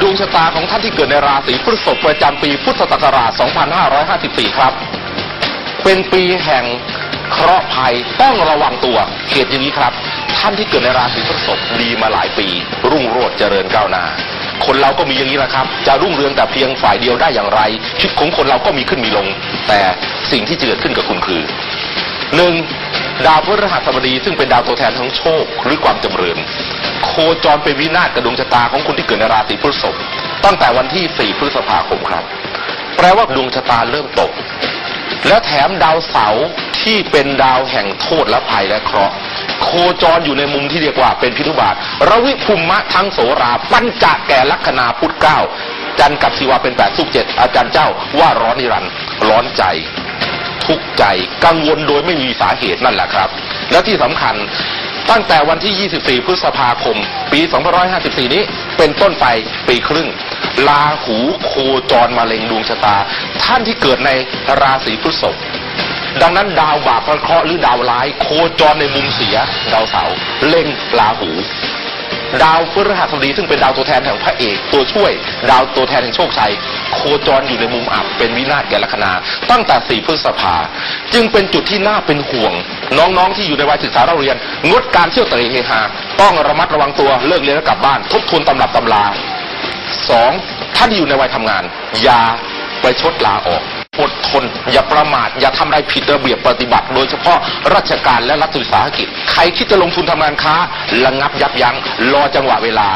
ดวงชะตาของท่านที่เกิดในราศีพฤษภประจำปีพุทธศักราช 2554 ครับ เป็นปีแห่งเคราะห์ภัยต้องระวังตัวเหตุอย่างนี้ครับ ท่านที่เกิดในราศีพฤษภดีมาหลายปี รุ่งโรจน์เจริญก้าวหน้า คนเราก็มีอย่างนี้แหละครับ จะรุ่งเรืองแต่เพียงฝ่ายเดียวได้อย่างไรชีวิตของคนเราก็มีขึ้นมีลง แต่สิ่งที่จะเกิดขึ้นกับคุณคือหนึ่งดาวพฤหัสบดีซึ่งเป็นดาวตัวแทนทั้งโชคหรือความจำเริญ โคจรเป็นวินาศกับดวงชะตาของคนที่เกิดในราศีพฤษภตั้งแต่วันที่ 4 พฤษภาคมครับ แปลว่าดวงชะตาเริ่มตก แล้วแถมดาวเสาร์ที่เป็นดาวแห่งโทษและภัยและเคราะห์โคจรอยู่ในมุมที่เรียกว่าเป็นพิทุบาทระวิภูมะทั้งโสราปัญจะแก่ลัคนาพุทธเก้าจันทร์กับศิวาเป็นแปดสุกเจ็ดอาจารย์เจ้าว่าร้อนนิรันดร์ร้อนใจ ทุกข์ใจกังวลโดยไม่มีสาเหตุนั่นแหละครับ แล้วที่สำคัญ ตั้งแต่วันที่ 24 พฤษภาคม ปี 2554 นี้เป็นต้นไปปีครึ่ง ลาหูโคจรมาเล็งดวงชะตา ท่านที่เกิดในราศีพฤษภดังนั้นดาวบาปพระเคราะห์หรือดาวร้าย โคจรในมุมเสียดาวเสาเล็งลาหู ดาวพฤหัสบดีซึ่งเป็นดาวตัวแทนแห่งพระเอกตัวช่วย ดาวตัวแทนแห่งโชคชัย โคจรอยู่ในมุมอับเป็นวินาศแก่ลัคนา ตั้งแต่4พฤษภา จึงเป็นจุดที่น่าเป็นห่วง น้องๆที่อยู่ในวัยศึกษาเราเรียน งดการเที่ยวเตะเฮฮาต้องระมัดระวังตัวเลิกเรียนแล้วกลับบ้าน ทบทวนตำรับตำราสองท่านอยู่ในวัยทำงาน อย่าไปชดลาออก อย่าประมาท อย่าทำอะไรผิดระเบียบปฏิบัติ โดยเฉพาะราชการและรัฐวิสาหกิจ ใครคิดจะลงทุนทำงานค้า ระงับยับยัง้งรอจังหวะเวลา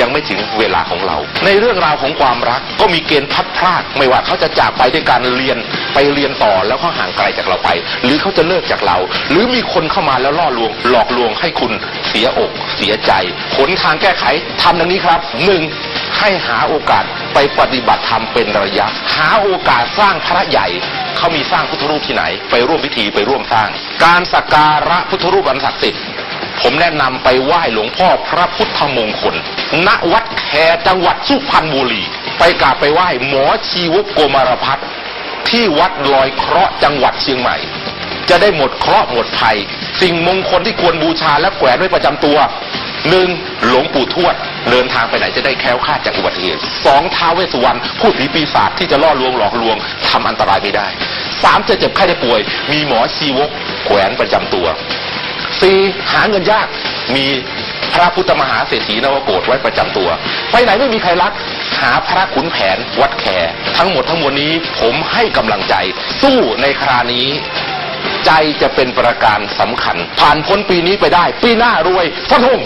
ยังไม่ถึงเวลาของเรา ในเรื่องราวของความรักก็มีเกณฑ์พัดพลาด ไม่ว่าเขาจะจากไปด้วยการเรียนไปเรียนต่อแล้วเขาห่างไกลจากเราไป หรือเขาจะเลิกจากเรา หรือมีคนเข้ามาแล้วล่อลวง หลอกลวงให้คุณเสียอก เสียใจหนทางแก้ไขทำดังนี้ครับหนึ่งให้หาโอกาส ไปปฏิบัติธรรมเป็นระยะ หาโอกาสสร้างพระใหญ่เขามีสร้างพุทธรูปที่ไหน ไปร่วมพิธีไปร่วมสร้าง การสักการะพุทธรูปอันศักดิ์สิทธิ์ผมแนะนำไปไหว้หลวงพ่อพระพุทธมงคล ณ วัดแคจังหวัดสุพรรณบุรี ไปกราบไปไหว้หมอชีวกโกมารพัฒน์ที่วัดลอยเคราะห์จังหวัดเชียงใหม่ จะได้หมดเคราะห์หมดภัย สิ่งมงคลที่ควรบูชาและแขวนไว้ประจำตัวหนึ่งหลวงปู่ทวด เดินทางไปไหนจะได้แคล้วคลาดจากอุบัติเหตุสองท้าวเวสสุวรรณผู้ผีปีศาจที่จะล่อลวงหลอกลวงทำอันตรายไม่ได้สามจะเจ็บไข้ได้ป่วย มีหมอชีวกแขวนประจำตัวสี่หาเงินยากมีพระพุทธมหาเศรษฐีนวโกศไว้ประจำตัว ไปไหนไม่มีใครรัก หาพระขุนแผนวัดแขทั้งหมดทั้งมวลนี้ผมให้กำลังใจ สู้ในครานี้ใจจะเป็นประการสำคัญ ผ่านพ้นปีนี้ไปได้ ปีหน้ารวยฟันธง